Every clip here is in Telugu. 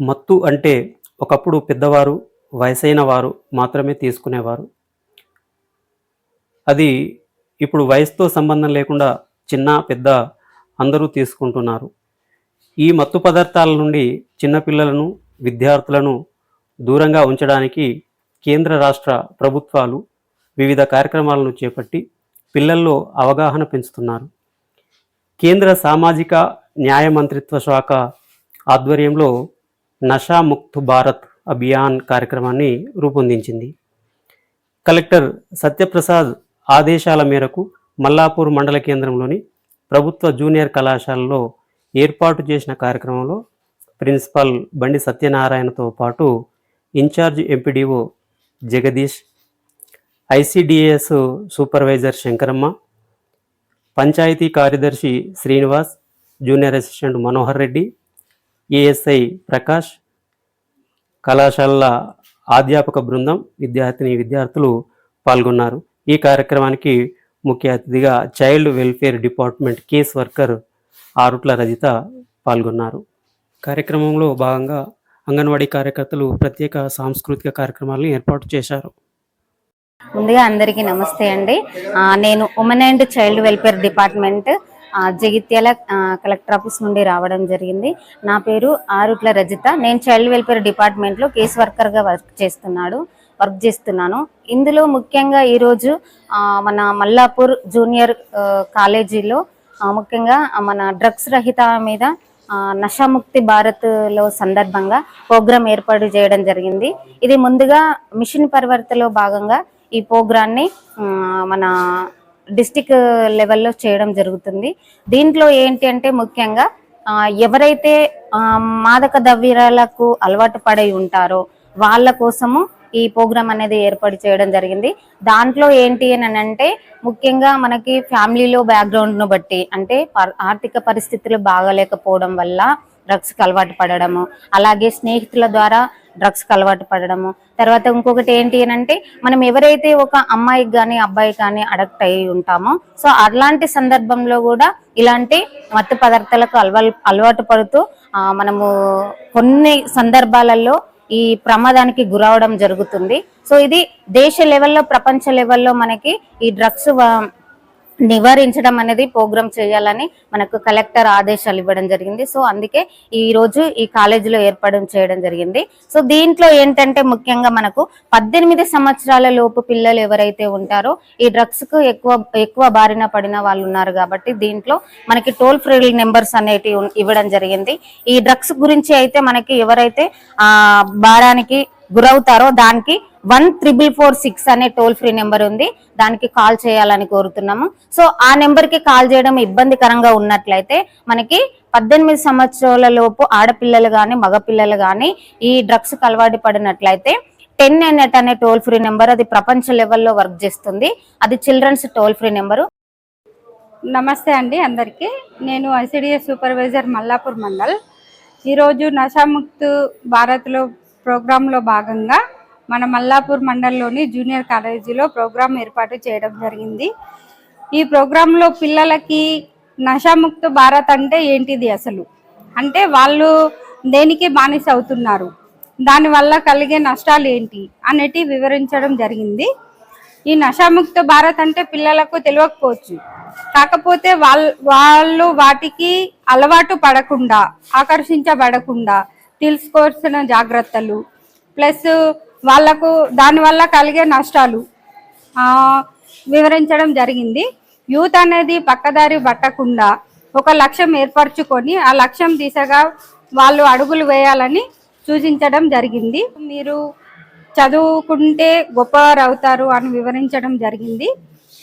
మత్తు అంటే ఒకప్పుడు పెద్దవారు వయసైన వారు మాత్రమే తీసుకునేవారు. అది ఇప్పుడు వయసుతో సంబంధం లేకుండా చిన్న పెద్ద అందరూ తీసుకుంటున్నారు. ఈ మత్తు పదార్థాల నుండి చిన్నపిల్లలను విద్యార్థులను దూరంగా ఉంచడానికి కేంద్ర రాష్ట్ర ప్రభుత్వాలు వివిధ కార్యక్రమాలను చేపట్టి పిల్లల్లో అవగాహన పెంచుతున్నారు. కేంద్ర సామాజిక న్యాయ మంత్రిత్వ శాఖ ఆధ్వర్యంలో నషా ముక్త్ భారత్ అభియాన్ కార్యక్రమాన్ని రూపొందించింది. కలెక్టర్ సత్యప్రసాద్ ఆదేశాల మేరకు మల్లాపూర్ మండల కేంద్రంలోని ప్రభుత్వ జూనియర్ కళాశాలలో ఏర్పాటు చేసిన కార్యక్రమంలో ప్రిన్సిపల్ బండి సత్యనారాయణతో పాటు incharge MPDO Jagadish ICDS supervisor Shankaramma panchayat కార్యదర్శి Srinivas junior assistant Manohar Reddy ASI Prakash కళాశాలల అధ్యాపక బృందం విద్యార్థిని విద్యార్థులు పాల్గొన్నారు. ఈ కార్యక్రమానికి ముఖ్య అతిథిగా child welfare department case worker Arutla Rajitha పాల్గొన్నారు. కార్యక్రమంలో భాగంగా అంగన్వాడీ కార్యకర్తలు ప్రత్యేక సాంస్కృతిక కార్యక్రమాలను ఏర్పాటు చేశారు. ముందుగా అందరికీ నమస్తే అండి. నేను women and child welfare department Jagtial collector office నుండి రావడం జరిగింది. నా పేరు ఆరుట్ల రజిత. నేను చైల్డ్ వెల్ఫేర్ డిపార్ట్మెంట్లో కేస్ వర్కర్గా వర్క్ చేస్తున్నాడు వర్క్ చేస్తున్నాను. ఇందులో ముఖ్యంగా ఈరోజు మన మల్లాపూర్ జూనియర్ కాలేజీలో ముఖ్యంగా మన డ్రగ్స్ రహిత మీద నషాముక్తి భారత్లో సందర్భంగా ప్రోగ్రాం ఏర్పాటు చేయడం జరిగింది. ఇది ముందుగా మిషన్ పరివర్తలో భాగంగా ఈ ప్రోగ్రాన్ని మన డిస్టిక్ లెవెల్లో చేయడం జరుగుతుంది. దీంట్లో ఏంటి అంటే ముఖ్యంగా ఎవరైతే మాదక ద్రవ్యాలకు అలవాటు పడి ఉంటారో వాళ్ళ కోసము ఈ ప్రోగ్రామ్ అనేది ఏర్పాటు చేయడం జరిగింది. దాంట్లో ఏంటి అని అంటే ముఖ్యంగా మనకి ఫ్యామిలీలో బ్యాక్గ్రౌండ్ను బట్టి అంటే ఆర్థిక పరిస్థితులు బాగాలేకపోవడం వల్ల డ్రగ్స్కి అలవాటు పడడము. అలాగే స్నేహితుల ద్వారా డ్రగ్స్కి అలవాటు పడడము. తర్వాత ఇంకొకటి ఏంటి అని అంటే మనం ఎవరైతే ఒక అమ్మాయికి కానీ అబ్బాయికి కానీ అడక్ట్ అయి ఉంటామో సో అలాంటి సందర్భంలో కూడా ఇలాంటి మత్తు పదార్థాలకు అలవా అలవాటు పడుతూ మనము కొన్ని సందర్భాలలో ఈ ప్రమాదానికి గురవడం జరుగుతుంది. సో ఇది దేశ లెవెల్లో ప్రపంచ లెవెల్లో మనకి ఈ డ్రగ్స్ నివారించడం అనేది ప్రోగ్రామ్ చేయాలని మనకు కలెక్టర్ ఆదేశాలు ఇవ్వడం జరిగింది. సో అందుకే ఈ రోజు ఈ కాలేజీలో ఏర్పాటు చేయడం జరిగింది. సో దీంట్లో ఏంటంటే ముఖ్యంగా మనకు పద్దెనిమిది సంవత్సరాల లోపు పిల్లలు ఎవరైతే ఉంటారో ఈ డ్రగ్స్కు ఎక్కువ ఎక్కువ బారిన పడిన వాళ్ళు ఉన్నారు కాబట్టి దీంట్లో మనకి టోల్ ఫ్రీ నెంబర్స్ అనేటివి ఇవ్వడం జరిగింది. ఈ డ్రగ్స్ గురించి అయితే మనకి ఎవరైతే ఆ భారానికి గురవుతారో దానికి వన్ త్రిబుల్ ఫోర్ సిక్స్ అనే టోల్ ఫ్రీ నెంబర్ ఉంది. దానికి కాల్ చేయాలని కోరుతున్నాము. సో ఆ నెంబర్కి కాల్ చేయడం ఇబ్బందికరంగా ఉన్నట్లయితే మనకి పద్దెనిమిది సంవత్సరాల లోపు ఆడపిల్లలు కానీ మగపిల్లలు కానీ ఈ డ్రగ్స్ అలవాటు పడినట్లయితే టెన్ ఎట్ అనే టోల్ ఫ్రీ నెంబర్ అది ప్రపంచ లెవెల్లో వర్క్ చేస్తుంది. అది చిల్డ్రన్స్ టోల్ ఫ్రీ నెంబరు నమస్తే అండి అందరికీ. నేను ఐసిడిఎస్ సూపర్వైజర్ మల్లాపూర్ మండల్. ఈరోజు నషాముక్త్ భారత్లో ప్రోగ్రాంలో భాగంగా మన మల్లాపూర్ మండల్లోని జూనియర్ కాలేజీలో ప్రోగ్రాం ఏర్పాటు చేయడం జరిగింది. ఈ ప్రోగ్రాంలో పిల్లలకి నషాముక్త భారత్ అంటే ఏంటిది అసలు? అంటే వాళ్ళు దేనికి బానిస అవుతున్నారు? దానివల్ల కలిగే నష్టాలు ఏంటి? అనేటి వివరించడం జరిగింది. ఈ నషాముక్త భారత్ అంటే పిల్లలకు తెలియకపోవచ్చు. కాకపోతే వాళ్ళ వాళ్ళు వాటికి అలవాటు పడకుండా ఆకర్షించబడకుండా తీసుకోవాల్సిన జాగ్రత్తలు ప్లస్ వాళ్ళకు దానివల్ల కలిగే నష్టాలు వివరించడం జరిగింది. యూత్ అనేది పక్కదారి పట్టకుండా ఒక లక్ష్యం ఏర్పరచుకొని ఆ లక్ష్యం దిశగా వాళ్ళు అడుగులు వేయాలని సూచించడం జరిగింది. మీరు చదువుకుంటే గొప్పవారు అవుతారు అని వివరించడం జరిగింది.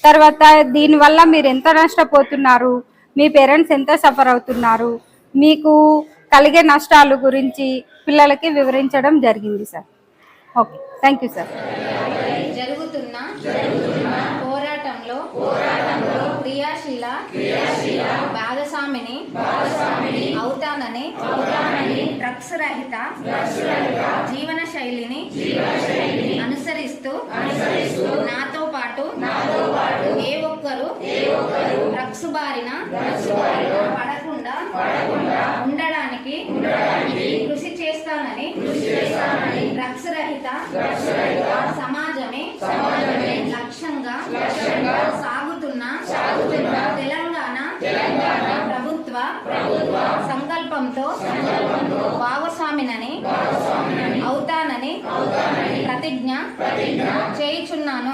తర్వాత దీనివల్ల మీరు ఎంత నష్టపోతున్నారు? మీ పేరెంట్స్ ఎంత సఫర్ అవుతున్నారు? మీకు కలిగే నష్టాలు గురించి పిల్లలకి వివరించడం జరిగింది sir. Okay. Thank you sir జరుగుతున్న పోరాటంలో క్రియాశీల భాగస్వామిని అవుతానని డ్రగ్స్ రహిత జీవన శైలిని అనుసరిస్తూ నాతో పాటు ఏ ఒక్కరు డ్రగ్స్ బారిన పడకుండా ఉండడానికి చేస్తానని డ్రగ్స్ రహిత సమాజమే లక్ష్యంగా సాగుతున్న తెలంగాణ ప్రభుత్వ సంకల్పంతో భాగస్వామినని అవుతానని ప్రతిజ్ఞ చేయుచున్నాను.